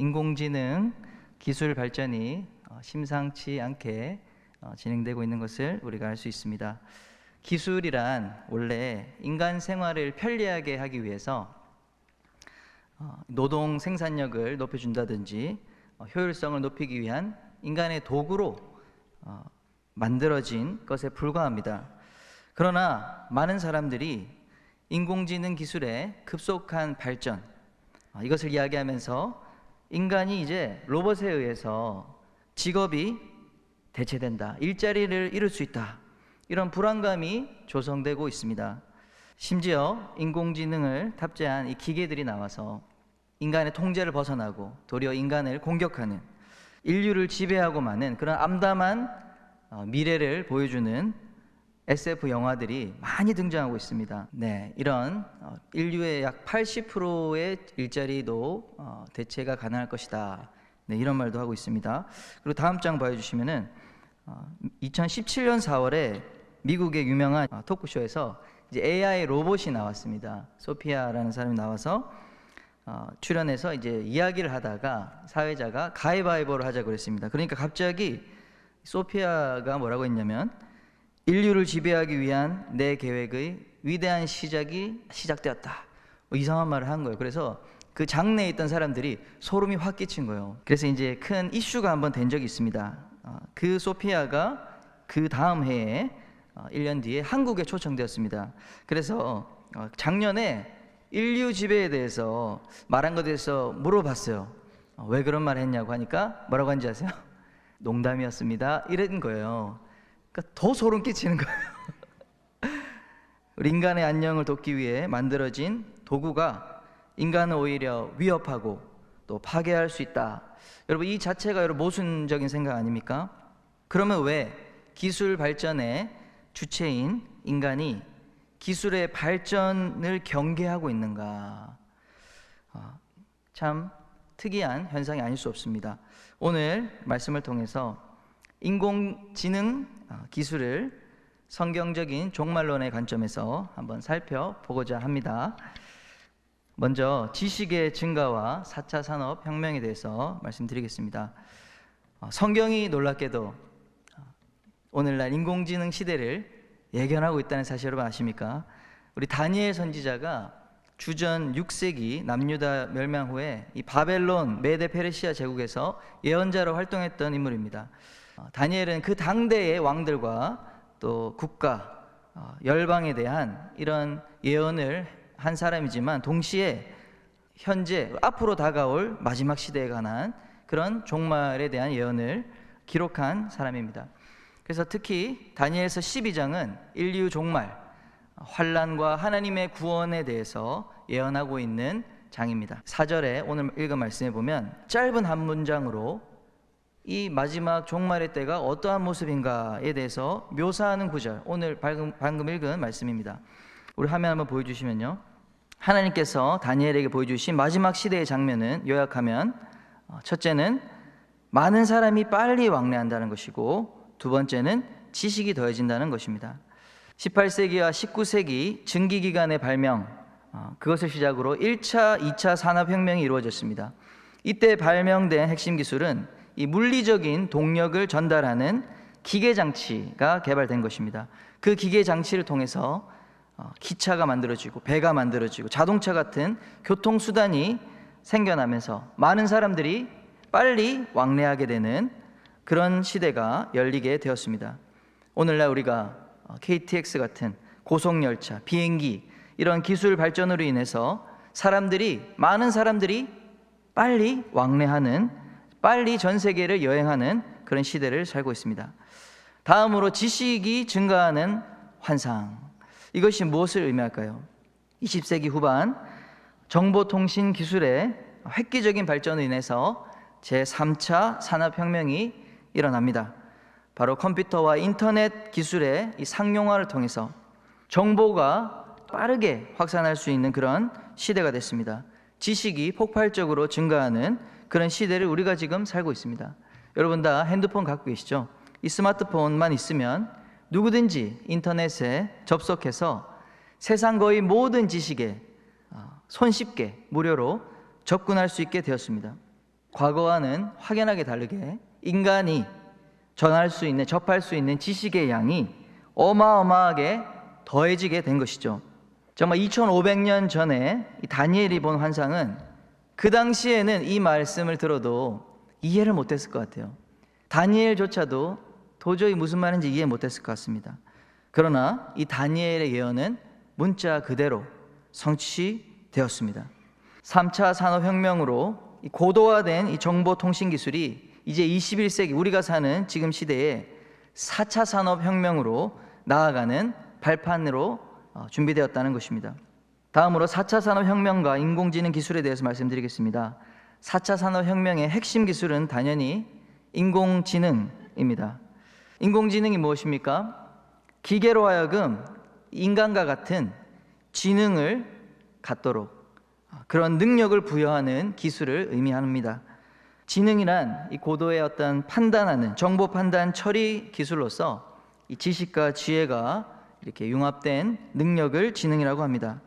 인공지능 기술 발전이 어, 심상치 않게 어, 진행되고 있는 것을 우리가 알 수 있습니다. 기술이란 원래 인간 생활을 편리하게 하기 위해서 어, 노동 생산력을 높여준다든지 어, 효율성을 높이기 위한 인간의 도구로 어, 만들어진 것에 불과합니다. 그러나 많은 사람들이 인공지능 기술의 급속한 발전 어, 이것을 이야기하면서 인간이 이제 로봇에 의해서 직업이 대체된다, 일자리를 잃을 수 있다 이런 불안감이 조성되고 있습니다. 심지어 인공지능을 탑재한 이 기계들이 나와서 인간의 통제를 벗어나고 도리어 인간을 공격하는 인류를 지배하고 마는 그런 암담한 어, 미래를 보여주는 SF 영화들이 많이 등장하고 있습니다. 네, 이런 어, 인류의 약 80%의 일자리도 어, 대체가 가능할 것이다. 네, 이런 말도 하고 있습니다. 그리고 다음 장 보여주시면은 2017년 4월에 미국의 유명한 어, 토크쇼에서 이제 AI 로봇이 나왔습니다. 소피아라는 사람이 나와서 어, 출연해서 이제 이야기를 하다가 사회자가 가위바위보를 하자고 그랬습니다. 그러니까 갑자기 소피아가 뭐라고 했냐면 인류를 지배하기 위한 내 계획의 위대한 시작이 시작되었다. 뭐 이상한 말을 한 거예요. 그래서 그 장내에 있던 사람들이 소름이 확 끼친 거예요. 그래서 이제 큰 이슈가 한번 된 적이 있습니다. 어, 그 소피아가 그 다음 해에 어, 1년 뒤에 한국에 초청되었습니다. 그래서 어, 작년에 인류 지배에 대해서 말한 것에 대해서 물어봤어요. 어, 왜 그런 말 했냐고 하니까 뭐라고 한지 아세요? 농담이었습니다. 이런 거예요. 그러니까 더 소름 끼치는 거예요. 우리 인간의 안녕을 돕기 위해 만들어진 도구가 인간을 오히려 위협하고 또 파괴할 수 있다. 여러분 이 자체가 여러분 모순적인 생각 아닙니까? 그러면 왜 기술 발전의 주체인 인간이 기술의 발전을 경계하고 있는가? 아, 참 특이한 현상이 아닐 수 없습니다. 오늘 말씀을 통해서 인공지능 아, 기술을 성경적인 종말론의 관점에서 한번 살펴보고자 합니다. 먼저 지식의 증가와 4차 산업 혁명에 대해서 말씀드리겠습니다. 어, 성경이 놀랍게도 어, 오늘날 인공지능 시대를 예견하고 있다는 사실 여러분 아십니까? 우리 다니엘 선지자가 주전 6세기 남유다 멸망 후에 이 바벨론 메데 페르시아 제국에서 예언자로 활동했던 인물입니다. 어, 다니엘은 그 당대의 왕들과 또 국가 어, 열방에 대한 이런 예언을 한 사람이지만 동시에 현재 앞으로 다가올 마지막 시대에 관한 그런 종말에 대한 예언을 기록한 사람입니다. 그래서 특히 다니엘서 12장은 인류 종말, 환란과 하나님의 구원에 대해서 예언하고 있는 장입니다. 4절에 오늘 읽은 말씀에 보면 짧은 한 문장으로 이 마지막 종말의 때가 어떠한 모습인가에 대해서 묘사하는 구절, 오늘 방금, 방금 읽은 말씀입니다. 우리 화면 한번 보여주시면요. 하나님께서 다니엘에게 보여주신 마지막 시대의 장면은 요약하면 어, 첫째는 많은 사람이 빨리 왕래한다는 것이고 두 번째는 지식이 더해진다는 것입니다. 18세기와 19세기 증기 기간의 발명 어, 그것을 시작으로 1차, 2차 산업혁명이 이루어졌습니다. 이때 발명된 핵심 기술은 이 물리적인 동력을 전달하는 기계 장치가 개발된 것입니다. 그 기계 장치를 통해서 어, 기차가 만들어지고 배가 만들어지고 자동차 같은 교통 수단이 생겨나면서 많은 사람들이 빨리 왕래하게 되는 그런 시대가 열리게 되었습니다. 오늘날 우리가 어, KTX 같은 고속열차, 비행기 이런 기술 발전으로 인해서 사람들이 많은 사람들이 빨리 왕래하는 빨리 전 세계를 여행하는 그런 시대를 살고 있습니다. 다음으로 지식이 증가하는 환상. 이것이 무엇을 의미할까요? 20세기 후반 정보통신 기술의 획기적인 발전으로 인해서 제3차 산업혁명이 일어납니다. 바로 컴퓨터와 인터넷 기술의 이 상용화를 통해서 정보가 빠르게 확산할 수 있는 그런 시대가 됐습니다. 지식이 폭발적으로 증가하는 그런 시대를 우리가 지금 살고 있습니다. 여러분 다 핸드폰 갖고 계시죠? 이 스마트폰만 있으면 누구든지 인터넷에 접속해서 세상 거의 모든 지식에 어, 손쉽게 무료로 접근할 수 있게 되었습니다. 과거와는 확연하게 다르게 인간이 전할 수 있는 접할 수 있는 지식의 양이 어마어마하게 더해지게 된 것이죠. 정말 2500년 전에 이 다니엘이 본 환상은 그 당시에는 이 말씀을 들어도 이해를 못했을 것 같아요. 다니엘조차도 도저히 무슨 말인지 이해 못했을 것 같습니다. 그러나 이 다니엘의 예언은 문자 그대로 성취되었습니다. 3차 산업혁명으로 이 고도화된 이 정보통신 기술이 이제 21세기 우리가 사는 지금 시대에 4차 산업혁명으로 나아가는 발판으로 어, 준비되었다는 것입니다. 다음으로 4차 산업혁명과 인공지능 기술에 대해서 말씀드리겠습니다. 4차 산업혁명의 핵심 기술은 당연히 인공지능입니다. 인공지능이 무엇입니까? 기계로 하여금 인간과 같은 지능을 갖도록 그런 능력을 부여하는 기술을 의미합니다. 지능이란 이 고도의 어떤 판단하는 정보 판단 처리 기술로서 이 지식과 지혜가 이렇게 융합된 능력을 지능이라고 합니다.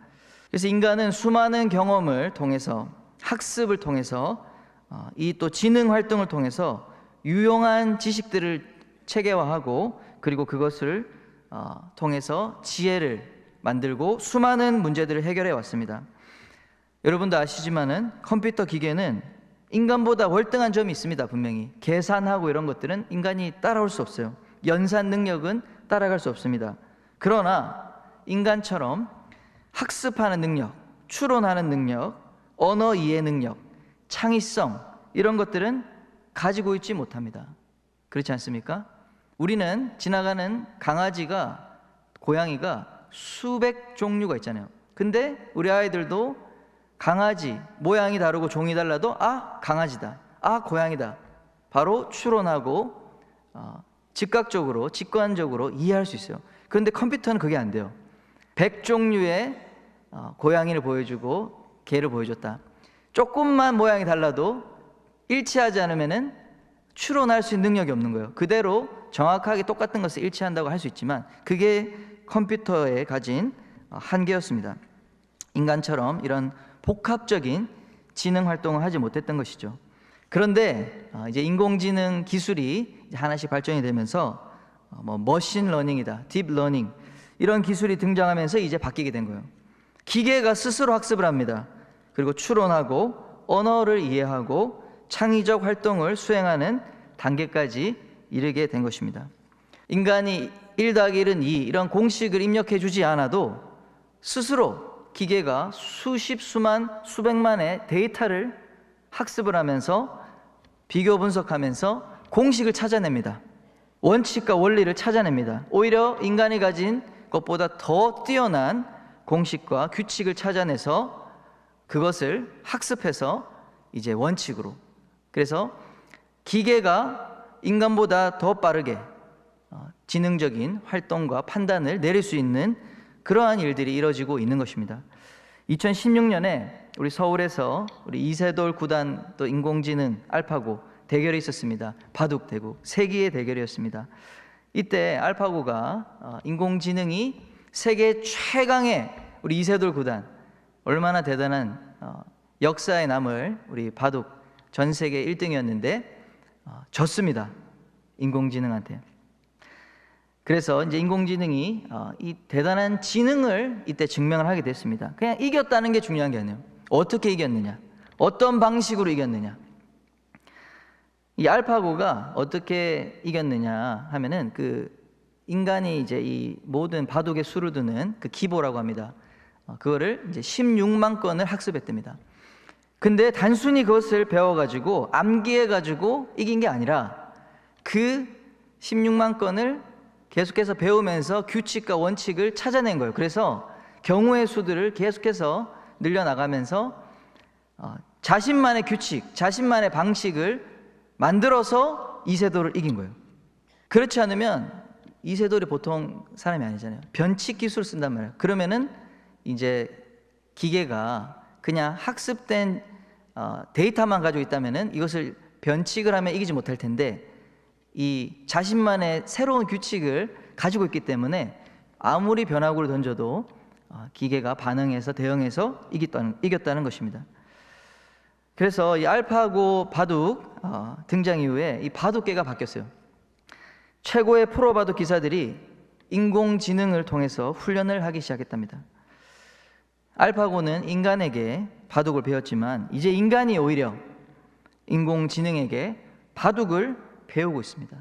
그래서 인간은 수많은 경험을 통해서 학습을 통해서 어, 이또 지능 활동을 통해서 유용한 지식들을 체계화하고 그리고 그것을 어, 통해서 지혜를 만들고 수많은 문제들을 해결해 왔습니다. 여러분도 아시지만은 컴퓨터 기계는 인간보다 월등한 점이 있습니다. 분명히 계산하고 이런 것들은 인간이 따라올 수 없어요. 연산 능력은 따라갈 수 없습니다. 그러나 인간처럼 학습하는 능력, 추론하는 능력, 언어 이해 능력, 창의성 이런 것들은 가지고 있지 못합니다. 그렇지 않습니까? 우리는 지나가는 강아지가 고양이가 수백 종류가 있잖아요. 근데 우리 아이들도 강아지 모양이 다르고 종이 달라도 아 강아지다, 아 고양이다. 바로 추론하고 어, 즉각적으로 직관적으로 이해할 수 있어요. 그런데 컴퓨터는 그게 안 돼요. 백 종류의 어, 고양이를 보여주고 개를 보여줬다. 조금만 모양이 달라도 일치하지 않으면은 추론할 수 있는 능력이 없는 거예요. 그대로 정확하게 똑같은 것을 일치한다고 할 수 있지만 그게 컴퓨터에 가진 어, 한계였습니다. 인간처럼 이런 복합적인 지능 활동을 하지 못했던 것이죠. 그런데 어, 이제 인공지능 기술이 하나씩 발전이 되면서 어, 뭐 머신 러닝이다, 딥 러닝 이런 기술이 등장하면서 이제 바뀌게 된 거예요. 기계가 스스로 학습을 합니다. 그리고 추론하고 언어를 이해하고 창의적 활동을 수행하는 단계까지 이르게 된 것입니다. 인간이 1 더하기 1은 2 이런 공식을 입력해 주지 않아도 스스로 기계가 수십 수만 수백만의 데이터를 학습을 하면서 비교 분석하면서 공식을 찾아냅니다. 원칙과 원리를 찾아냅니다. 오히려 인간이 가진 것보다 더 뛰어난 공식과 규칙을 찾아내서 그것을 학습해서 이제 원칙으로 그래서 기계가 인간보다 더 빠르게 어, 지능적인 활동과 판단을 내릴 수 있는 그러한 일들이 이루어지고 있는 것입니다. 2016년에 우리 서울에서 우리 이세돌 구단 또 인공지능 알파고 대결이 있었습니다. 바둑 대구 세기의 대결이었습니다. 이때 알파고가 어, 인공지능이 세계 최강의 우리 이세돌 구단 얼마나 대단한 어, 역사에 남을 우리 바둑 전 세계 1등이었는데 어, 졌습니다. 인공지능한테. 그래서 이제 인공지능이 어, 이 대단한 지능을 이때 증명을 하게 됐습니다. 그냥 이겼다는 게 중요한 게 아니에요. 어떻게 이겼느냐, 어떤 방식으로 이겼느냐. 이 알파고가 어떻게 이겼느냐 하면은 그 인간이 이제 이 모든 바둑의 수를 두는 그 기보라고 합니다. 어, 그거를 이제 16만 건을 학습했답니다. 근데 단순히 그것을 배워가지고 암기해가지고 이긴 게 아니라 그 16만 건을 계속해서 배우면서 규칙과 원칙을 찾아낸 거예요. 그래서 경우의 수들을 계속해서 늘려나가면서 어, 자신만의 규칙, 자신만의 방식을 만들어서 이세돌을 이긴 거예요. 그렇지 않으면 이세돌이 보통 사람이 아니잖아요. 변칙 기술을 쓴단 말이에요. 그러면은 이제 기계가 그냥 학습된 어, 데이터만 가지고 있다면은 이것을 변칙을 하면 이기지 못할 텐데 이 자신만의 새로운 규칙을 가지고 있기 때문에 아무리 변화구를 던져도 어, 기계가 반응해서 대응해서 이겼다는, 이겼다는 것입니다. 그래서 이 알파고 바둑 어, 등장 이후에 이 바둑계가 바뀌었어요. 최고의 프로 바둑 기사들이 인공지능을 통해서 훈련을 하기 시작했답니다. 알파고는 인간에게 바둑을 배웠지만 이제 인간이 오히려 인공지능에게 바둑을 배우고 있습니다.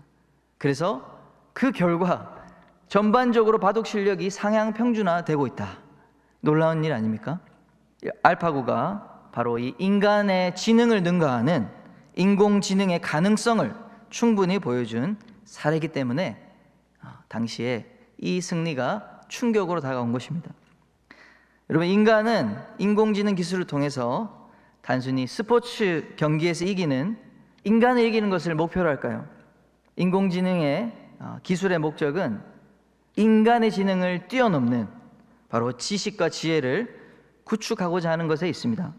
그래서 그 결과 전반적으로 바둑 실력이 상향 평준화되고 있다. 놀라운 일 아닙니까? 알파고가 바로 이 인간의 지능을 능가하는 인공지능의 가능성을 충분히 보여준 사례이기 때문에 아, 당시에 이 승리가 충격으로 다가온 것입니다. 여러분 인간은 인공지능 기술을 통해서 단순히 스포츠 경기에서 이기는 인간을 이기는 것을 목표로 할까요? 인공지능의 어, 기술의 목적은 인간의 지능을 뛰어넘는 바로 지식과 지혜를 구축하고자 하는 것에 있습니다.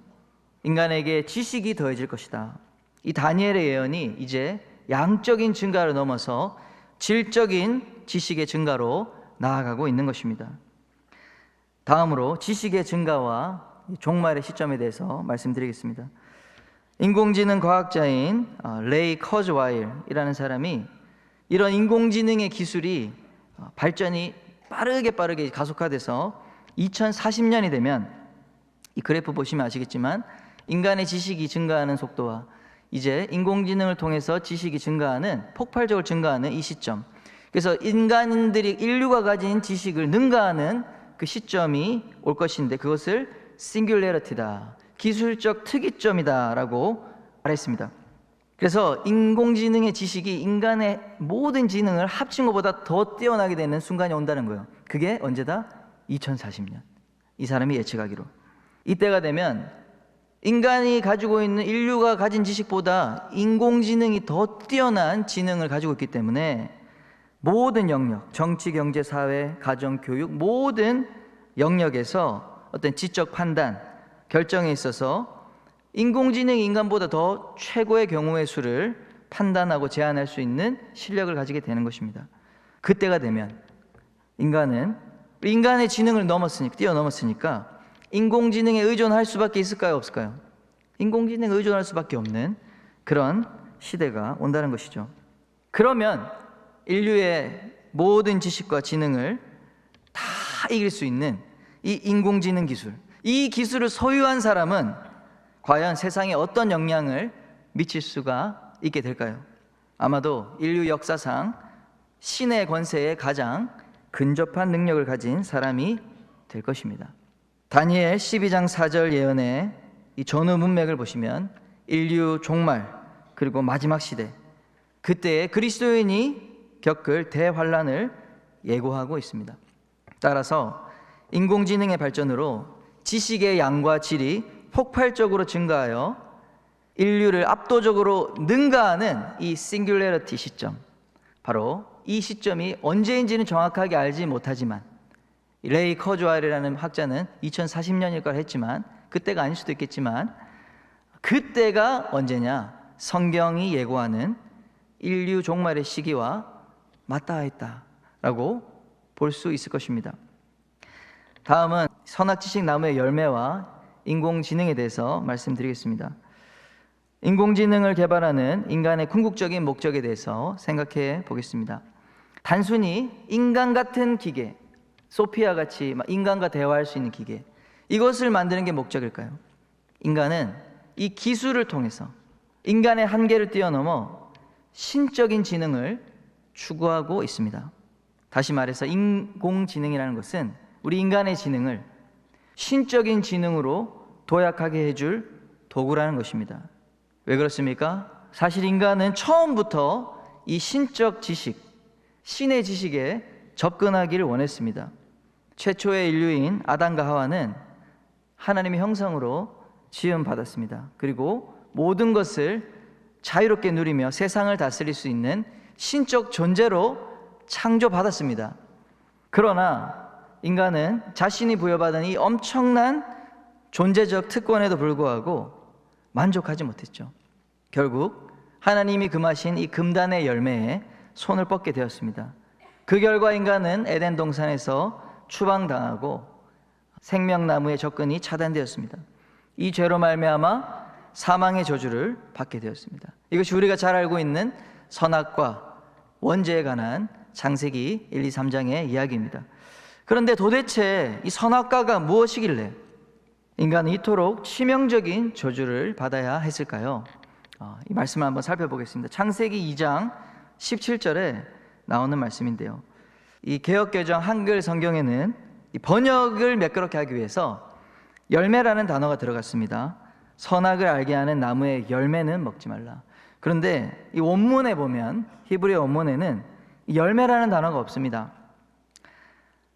인간에게 지식이 더해질 것이다. 이 다니엘의 예언이 이제 양적인 증가를 넘어서 질적인 지식의 증가로 나아가고 있는 것입니다. 다음으로 지식의 증가와 종말의 시점에 대해서 말씀드리겠습니다. 인공지능 과학자인 어, 레이 커즈와일이라는 사람이 이런 인공지능의 기술이 어, 발전이 빠르게 빠르게 가속화돼서 2040년이 되면 이 그래프 보시면 아시겠지만 인간의 지식이 증가하는 속도와 이제 인공지능을 통해서 지식이 증가하는 폭발적으로 증가하는 이 시점. 그래서 인간들이 인류가 가진 지식을 능가하는 그 시점이 올 것인데 그것을 싱귤레러티다. 기술적 특이점이다라고 말했습니다. 그래서 인공지능의 지식이 인간의 모든 지능을 합친 것보다 더 뛰어나게 되는 순간이 온다는 거예요. 그게 언제다? 2040년. 이 사람이 예측하기로. 이때가 되면 인간이 가지고 있는 인류가 가진 지식보다 인공지능이 더 뛰어난 지능을 가지고 있기 때문에 모든 영역, 정치, 경제, 사회, 가정, 교육 모든 영역에서 어떤 지적 판단, 결정에 있어서 인공지능이 인간보다 더 최고의 경우의 수를 판단하고 제한할 수 있는 실력을 가지게 되는 것입니다. 그때가 되면 인간은 인간의 지능을 넘었으니까 뛰어넘었으니까 인공지능에 의존할 수밖에 있을까요, 없을까요? 인공지능에 의존할 수밖에 없는 그런 시대가 온다는 것이죠. 그러면 인류의 모든 지식과 지능을 다 이길 수 있는 이 인공지능 기술, 이 기술을 소유한 사람은 과연 세상에 어떤 영향을 미칠 수가 있게 될까요? 아마도 인류 역사상 신의 권세에 가장 근접한 능력을 가진 사람이 될 것입니다. 다니엘 12장 4절 예언의 이 전후 문맥을 보시면 인류 종말 그리고 마지막 시대 그때에 그리스도인이 겪을 대환란을 예고하고 있습니다. 따라서 인공지능의 발전으로 지식의 양과 질이 폭발적으로 증가하여 인류를 압도적으로 능가하는 이 싱귤레러티 시점 바로 이 시점이 언제인지는 정확하게 알지 못하지만 레이 커즈와일이라는 학자는 2040년일 걸 했지만 그때가 아닐 수도 있겠지만 그때가 언제냐 성경이 예고하는 인류 종말의 시기와 맞닿아있다라고 볼 수 있을 것입니다. 다음은 선악 지식 나무의 열매와 인공지능에 대해서 말씀드리겠습니다. 인공지능을 개발하는 인간의 궁극적인 목적에 대해서 생각해 보겠습니다. 단순히 인간 같은 기계, 소피아 같이 인간과 대화할 수 있는 기계, 이것을 만드는 게 목적일까요? 인간은 이 기술을 통해서 인간의 한계를 뛰어넘어 신적인 지능을 추구하고 있습니다. 다시 말해서 인공지능이라는 것은 우리 인간의 지능을 신적인 지능으로 도약하게 해줄 도구라는 것입니다. 왜 그렇습니까? 사실 인간은 처음부터 이 신적 지식, 신의 지식에 접근하기를 원했습니다. 최초의 인류인 아담과 하와는 하나님의 형상으로 지음 받았습니다. 그리고 모든 것을 자유롭게 누리며 세상을 다스릴 수 있는 신적 존재로 창조받았습니다. 그러나 인간은 자신이 부여받은 이 엄청난 존재적 특권에도 불구하고 만족하지 못했죠. 결국 하나님이 금하신 이 금단의 열매에 손을 뻗게 되었습니다. 그 결과 인간은 에덴 동산에서 추방당하고 생명나무의 접근이 차단되었습니다. 이 죄로 말미암아 사망의 저주를 받게 되었습니다. 이것이 우리가 잘 알고 있는 선악과 원죄에 관한 장세기 1, 2, 3장의 이야기입니다. 그런데 도대체 이 선악과가 무엇이길래 인간은 이토록 치명적인 저주를 받아야 했을까요? 어, 이 말씀을 한번 살펴보겠습니다. 창세기 2장 17절에 나오는 말씀인데요. 이 개혁개정 한글 성경에는 이 번역을 매끄럽게 하기 위해서 열매라는 단어가 들어갔습니다. 선악을 알게 하는 나무의 열매는 먹지 말라. 그런데 이 원문에 보면 히브리 원문에는 이 열매라는 단어가 없습니다.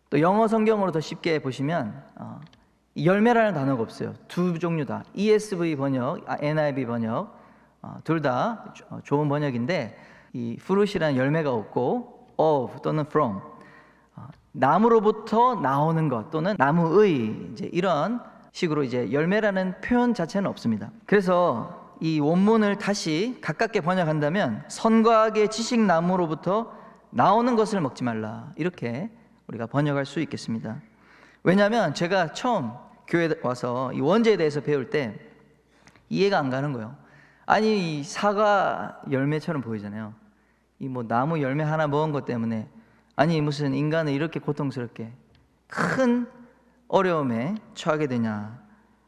또 영어 성경으로 더 쉽게 보시면 어, 이 열매라는 단어가 없어요. 두 종류 다 ESV 번역, 아, NIV 번역 어, 둘다 좋은 번역인데 이 fruit이라는 열매가 없고 of 또는 from 어, 나무로부터 나오는 것 또는 나무의 이제 이런 식으로 이제 열매라는 표현 자체는 없습니다. 그래서 이 원문을 다시 가깝게 번역한다면 선과 악의 지식 나무로부터 나오는 것을 먹지 말라 이렇게 우리가 번역할 수 있겠습니다. 왜냐하면 제가 처음 교회 와서 이 원죄에 대해서 배울 때 이해가 안 가는 거예요. 아니 이 사과 열매처럼 보이잖아요. 이 뭐 나무 열매 하나 먹은 것 때문에 아니 무슨 인간을 이렇게 고통스럽게 큰 어려움에 처하게 되냐?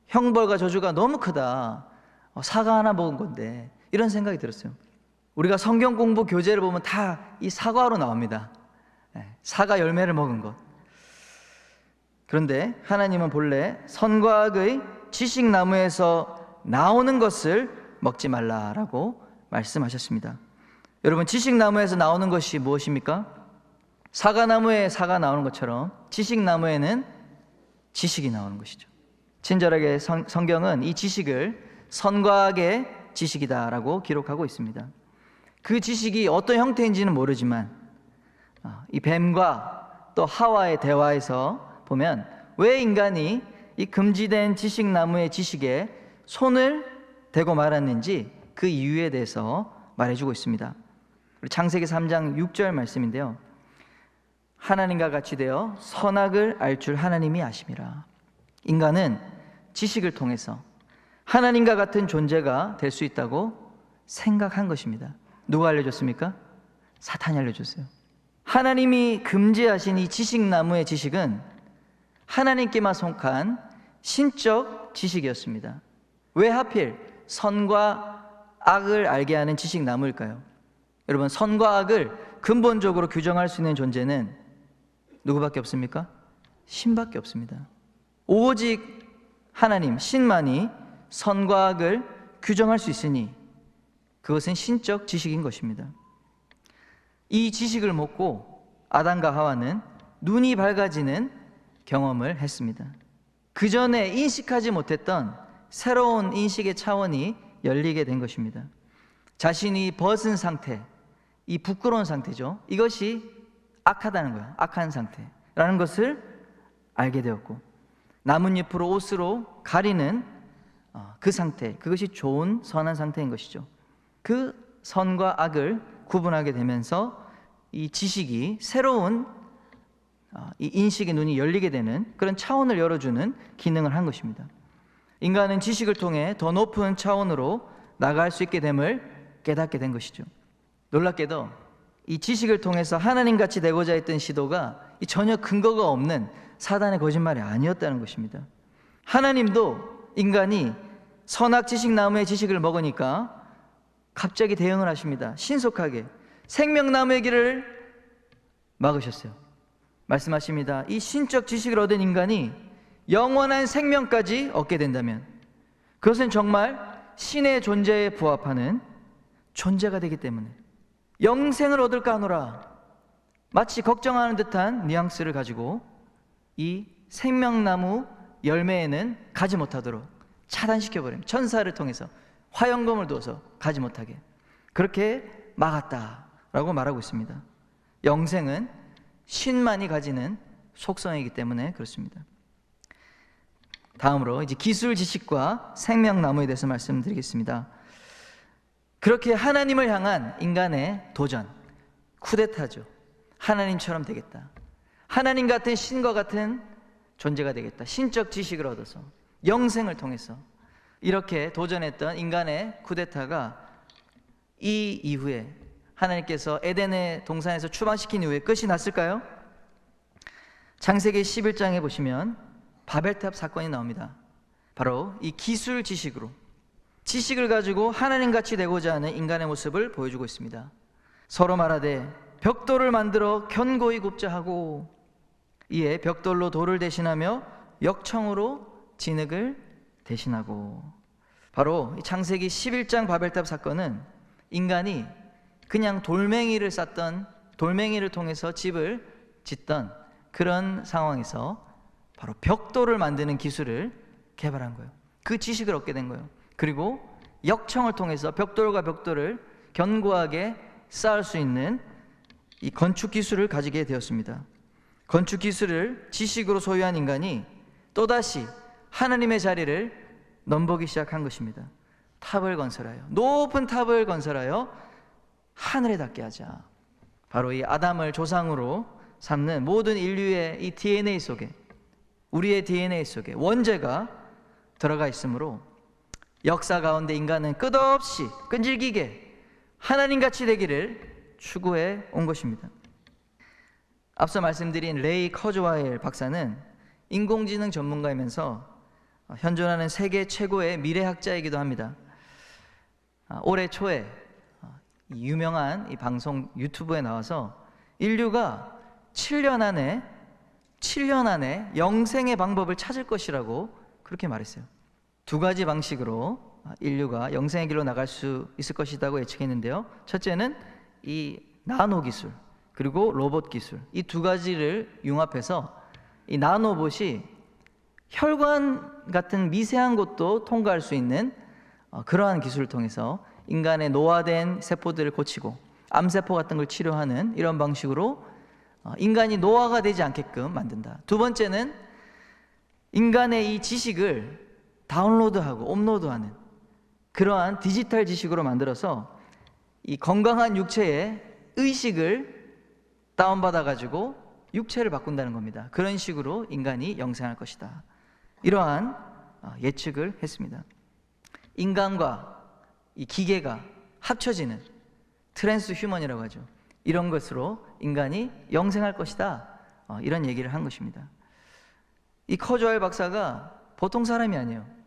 형벌과 저주가 너무 크다. 어, 사과 하나 먹은 건데 이런 생각이 들었어요. 우리가 성경 공부 교재를 보면 다 이 사과로 나옵니다. 예, 사과 열매를 먹은 것. 그런데 하나님은 본래 선과 악의 지식 나무에서 나오는 것을 먹지 말라라고 말씀하셨습니다. 여러분 지식 나무에서 나오는 것이 무엇입니까? 사과 나무에 사과 나오는 것처럼 지식 나무에는 지식이 나오는 것이죠. 친절하게 성, 성경은 이 지식을 선과 악의 지식이다라고 기록하고 있습니다. 그 지식이 어떤 형태인지는 모르지만 아, 이 뱀과 또 하와의 대화에서 보면 왜 인간이 이 금지된 지식 나무의 지식에 손을 대고 말았는지 그 이유에 대해서 말해주고 있습니다. 창세기 3장 6절 말씀인데요. 하나님과 같이 되어 선악을 알 줄 하나님이 아심이라. 인간은 지식을 통해서 하나님과 같은 존재가 될 수 있다고 생각한 것입니다. 누가 알려줬습니까? 사탄이 알려줬어요. 하나님이 금지하신 이 지식나무의 지식은 하나님께만 속한 신적 지식이었습니다. 왜 하필 선과 악을 알게 하는 지식나무일까요? 여러분, 선과 악을 근본적으로 규정할 수 있는 존재는 누구밖에 없습니까? 신밖에 없습니다. 오직 하나님, 신만이 선과 악을 규정할 수 있으니 그것은 신적 지식인 것입니다. 이 지식을 먹고 아담과 하와는 눈이 밝아지는 경험을 했습니다. 그 전에 인식하지 못했던 새로운 인식의 차원이 열리게 된 것입니다. 자신이 벗은 상태, 이 부끄러운 상태죠. 이것이 악하다는 거예요. 악한 상태라는 것을 알게 되었고 나뭇잎으로 옷으로 가리는 어, 그 상태, 그것이 좋은 선한 상태인 것이죠. 그 선과 악을 구분하게 되면서 이 지식이 새로운 어, 이 인식의 눈이 열리게 되는 그런 차원을 열어주는 기능을 한 것입니다. 인간은 지식을 통해 더 높은 차원으로 나갈 수 있게 됨을 깨닫게 된 것이죠. 놀랍게도 이 지식을 통해서 하나님 같이 되고자 했던 시도가 전혀 근거가 없는 사단의 거짓말이 아니었다는 것입니다. 하나님도 인간이 선악 지식 나무의 지식을 먹으니까 갑자기 대응을 하십니다. 신속하게 생명나무의 길을 막으셨어요. 말씀하십니다. 이 신적 지식을 얻은 인간이 영원한 생명까지 얻게 된다면 그것은 정말 신의 존재에 부합하는 존재가 되기 때문에 영생을 얻을까 하노라 마치 걱정하는 듯한 뉘앙스를 가지고 이 생명나무 열매에는 가지 못하도록 차단시켜 버립니다. 천사를 통해서 화영검을 둬서 가지 못하게 그렇게 막았다라고 말하고 있습니다. 영생은 신만이 가지는 속성이기 때문에 그렇습니다. 다음으로 이제 기술 지식과 생명나무에 대해서 말씀드리겠습니다. 그렇게 하나님을 향한 인간의 도전, 쿠데타죠. 하나님처럼 되겠다. 하나님 같은 신과 같은 존재가 되겠다. 신적 지식을 얻어서 영생을 통해서 이렇게 도전했던 인간의 쿠데타가 이 이후에 하나님께서 에덴의 동산에서 추방시킨 이후에 끝이 났을까요? 창세기 11장에 보시면 바벨탑 사건이 나옵니다. 바로 이 기술 지식으로 지식을 가지고 하나님 같이 되고자 하는 인간의 모습을 보여주고 있습니다. 서로 말하되 벽돌을 만들어 견고히 굽자 하고 이에 벽돌로 돌을 대신하며 역청으로 진흙을 대신하고 바로 이 창세기 11장 바벨탑 사건은 인간이 그냥 돌멩이를 쌓던 돌멩이를 통해서 집을 짓던 그런 상황에서 바로 벽돌을 만드는 기술을 개발한 거예요. 그 지식을 얻게 된 거예요. 그리고 역청을 통해서 벽돌과 벽돌을 견고하게 쌓을 수 있는 이 건축 기술을 가지게 되었습니다. 건축 기술을 지식으로 소유한 인간이 또다시 하나님의 자리를 넘보기 시작한 것입니다. 탑을 건설하여 높은 탑을 건설하여 하늘에 닿게 하자. 바로 이 아담을 조상으로 삼는 모든 인류의 이 DNA 속에 우리의 DNA 속에 원죄가 들어가 있으므로 역사 가운데 인간은 끝없이 끈질기게 하나님 같이 되기를 추구해 온 것입니다. 앞서 말씀드린 레이 커즈와일 박사는 인공지능 전문가이면서 현존하는 세계 최고의 미래학자이기도 합니다. 아, 올해 초에 이 유명한 이 방송 유튜브에 나와서 인류가 7년 안에 7년 안에 영생의 방법을 찾을 것이라고 그렇게 말했어요. 두 가지 방식으로 인류가 영생의 길로 나갈 수 있을 것이라고 예측했는데요. 첫째는 이 나노 기술 그리고 로봇 기술 이 두 가지를 융합해서 이 나노봇이 혈관 같은 미세한 곳도 통과할 수 있는 어, 그러한 기술을 통해서 인간의 노화된 세포들을 고치고 암세포 같은 걸 치료하는 이런 방식으로 어, 인간이 노화가 되지 않게끔 만든다. 두 번째는 인간의 이 지식을 다운로드하고 업로드하는 그러한 디지털 지식으로 만들어서 이 건강한 육체의 의식을 다운받아 가지고 육체를 바꾼다는 겁니다. 그런 식으로 인간이 영생할 것이다. 이러한 어, 예측을 했습니다. 인간과 이 기계가 합쳐지는 트랜스 휴먼이라고 하죠. 이런 것으로 인간이 영생할 것이다. 어, 이런 얘기를 한 것입니다. 이 커주얼 박사가 보통 사람이 아니에요.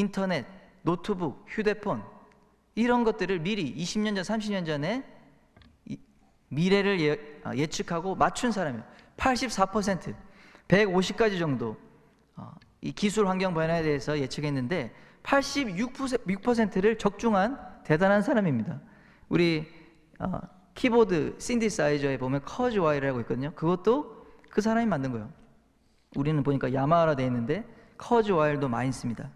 인터넷, 노트북, 휴대폰 이런 것들을 미리 20년 전, 30년 전에 이 미래를 예, 아, 예측하고 맞춘 사람이에요. 84%, 150가지 정도 어, 이 기술 환경 변화에 대해서 예측했는데 86%를 적중한 대단한 사람입니다. 우리 어, 키보드 신디사이저에 보면 커즈 와이라고 있거든요. 그것도 그 사람이 만든 거예요. 우리는 보니까 야마하라 돼 있는데 커즈 와일도 많이 씁니다.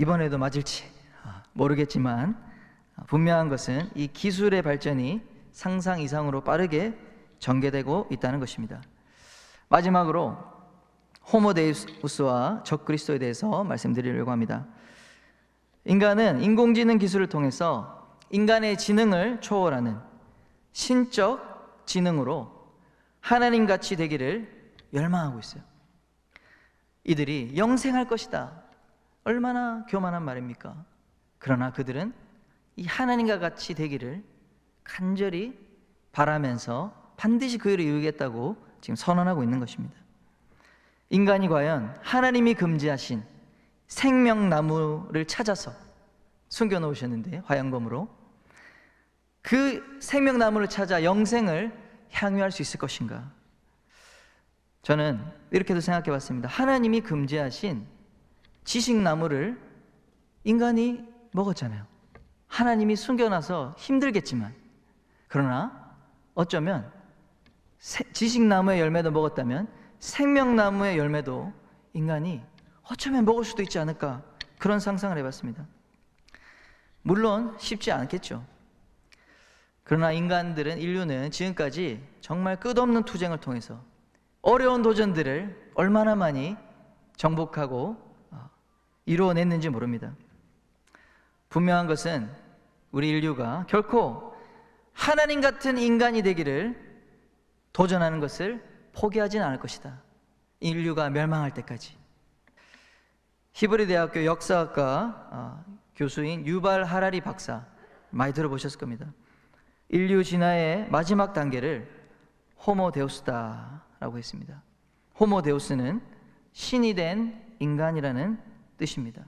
이번에도 맞을지 아, 모르겠지만 아, 분명한 것은 이 기술의 발전이 상상 이상으로 빠르게 전개되고 있다는 것입니다. 마지막으로 호모데우스와 적그리스도에 대해서 말씀드리려고 합니다. 인간은 인공지능 기술을 통해서 인간의 지능을 초월하는 신적 지능으로 하나님 같이 되기를 열망하고 있어요. 이들이 영생할 것이다. 얼마나 교만한 말입니까? 그러나 그들은 이 하나님과 같이 되기를 간절히 바라면서 반드시 그 일을 이루겠다고 지금 선언하고 있는 것입니다. 인간이 과연 하나님이 금지하신 생명나무를 찾아서 숨겨 놓으셨는데 화양검으로 그 생명나무를 찾아 영생을 향유할 수 있을 것인가? 저는 이렇게도 생각해 봤습니다. 하나님이 금지하신 지식나무를 인간이 먹었잖아요. 하나님이 숨겨놔서 힘들겠지만, 그러나 어쩌면 지식나무의 열매도 먹었다면 생명나무의 열매도 인간이 어쩌면 먹을 수도 있지 않을까 그런 상상을 해봤습니다. 물론 쉽지 않겠죠. 그러나 인간들은 인류는 지금까지 정말 끝없는 투쟁을 통해서 어려운 도전들을 얼마나 많이 정복하고 어, 이루어냈는지 모릅니다. 분명한 것은 우리 인류가 결코 하나님 같은 인간이 되기를 도전하는 것을 포기하지는 않을 것이다. 인류가 멸망할 때까지. 히브리 대학교 역사학과 아, 교수인 유발 하라리 박사 많이 들어보셨을 겁니다. 인류 진화의 마지막 단계를 호모 데우스다라고 했습니다. 호모 데우스는 신이 된 인간이라는 뜻입니다.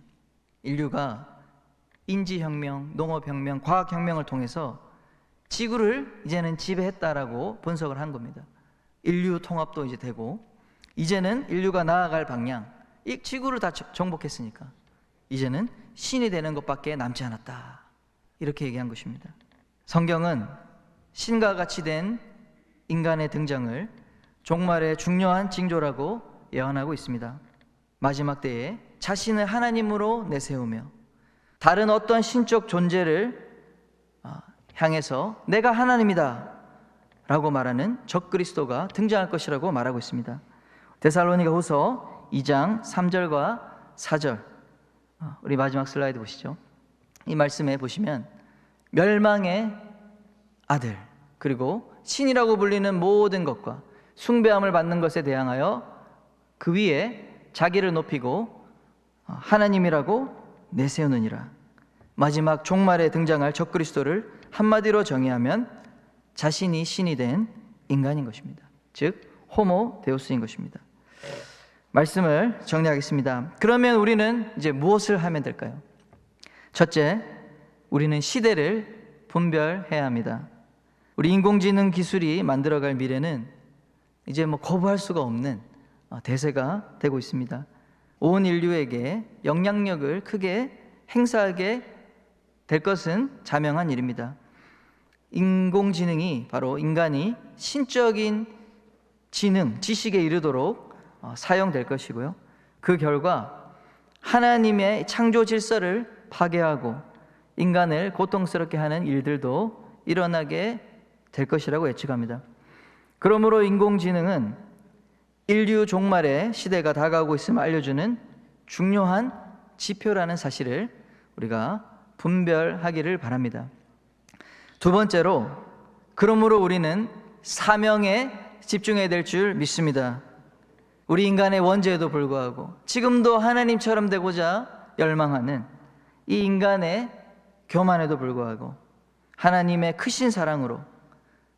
인류가 인지혁명, 농업혁명, 과학혁명을 통해서 지구를 이제는 지배했다라고 분석을 한 겁니다. 인류 통합도 이제 되고 이제는 인류가 나아갈 방향, 이 지구를 다 정- 정복했으니까 이제는 신이 되는 것밖에 남지 않았다. 이렇게 얘기한 것입니다. 성경은 신과 같이 된 인간의 등장을 종말의 중요한 징조라고 예언하고 있습니다. 마지막 때에 자신을 하나님으로 내세우며 다른 어떤 신적 존재를 아, 향해서 내가 하나님이다 라고 말하는 적그리스도가 등장할 것이라고 말하고 있습니다. 데살로니가 후서 2장 3절과 4절 아, 우리 마지막 슬라이드 보시죠. 이 말씀에 보시면 멸망의 아들 그리고 신이라고 불리는 모든 것과 숭배함을 받는 것에 대항하여 그 위에 자기를 높이고 어, 하나님이라고 내세우느니라. 마지막 종말에 등장할 적그리스도를 한마디로 정의하면 자신이 신이 된 인간인 것입니다. 즉 호모 데우스인 것입니다. 말씀을 정리하겠습니다. 그러면 우리는 이제 무엇을 하면 될까요? 첫째, 우리는 시대를 분별해야 합니다. 우리 인공지능 기술이 만들어갈 미래는 이제 뭐 거부할 수가 없는 어, 대세가 되고 있습니다. 온 인류에게 영향력을 크게 행사하게 될 것은 자명한 일입니다. 인공지능이 바로 인간이 신적인 지능, 지식에 이르도록 어, 사용될 것이고요. 그 결과 하나님의 창조 질서를 파괴하고 인간을 고통스럽게 하는 일들도 일어나게 될 것이라고 예측합니다. 그러므로 인공지능은 인류 종말의 시대가 다가오고 있음을 알려주는 중요한 지표라는 사실을 우리가 분별하기를 바랍니다. 두 번째로, 그러므로 우리는 사명에 집중해야 될 줄 믿습니다. 우리 인간의 원죄에도 불구하고 지금도 하나님처럼 되고자 열망하는 이 인간의 교만에도 불구하고 하나님의 크신 사랑으로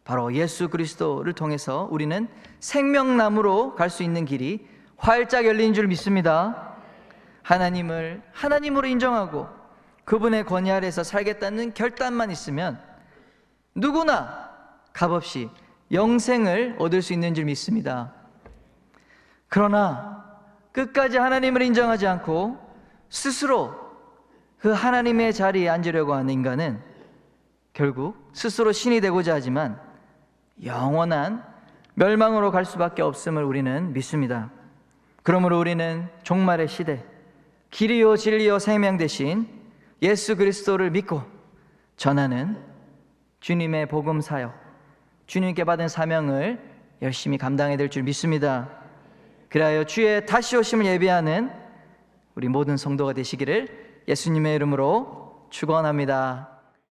바로 예수 그리스도를 통해서 우리는 생명나무로 갈 수 있는 길이 활짝 열린 줄 믿습니다. 하나님을 하나님으로 인정하고 그분의 권위 아래서 살겠다는 결단만 있으면 누구나 값없이 영생을 얻을 수 있는 줄 믿습니다. 그러나 끝까지 하나님을 인정하지 않고 스스로 그 하나님의 자리에 앉으려고 하는 인간은 결국 스스로 신이 되고자 하지만 영원한 멸망으로 갈 수밖에 없음을 우리는 믿습니다. 그러므로 우리는 종말의 시대 길이요 진리요 생명 대신 예수 그리스도를 믿고 전하는 주님의 복음 사역, 주님께 받은 사명을 열심히 감당해야 될줄 믿습니다. 그리하여 주의 다시 오심을 예비하는 우리 모든 성도가 되시기를 예수님의 이름으로 축원합니다.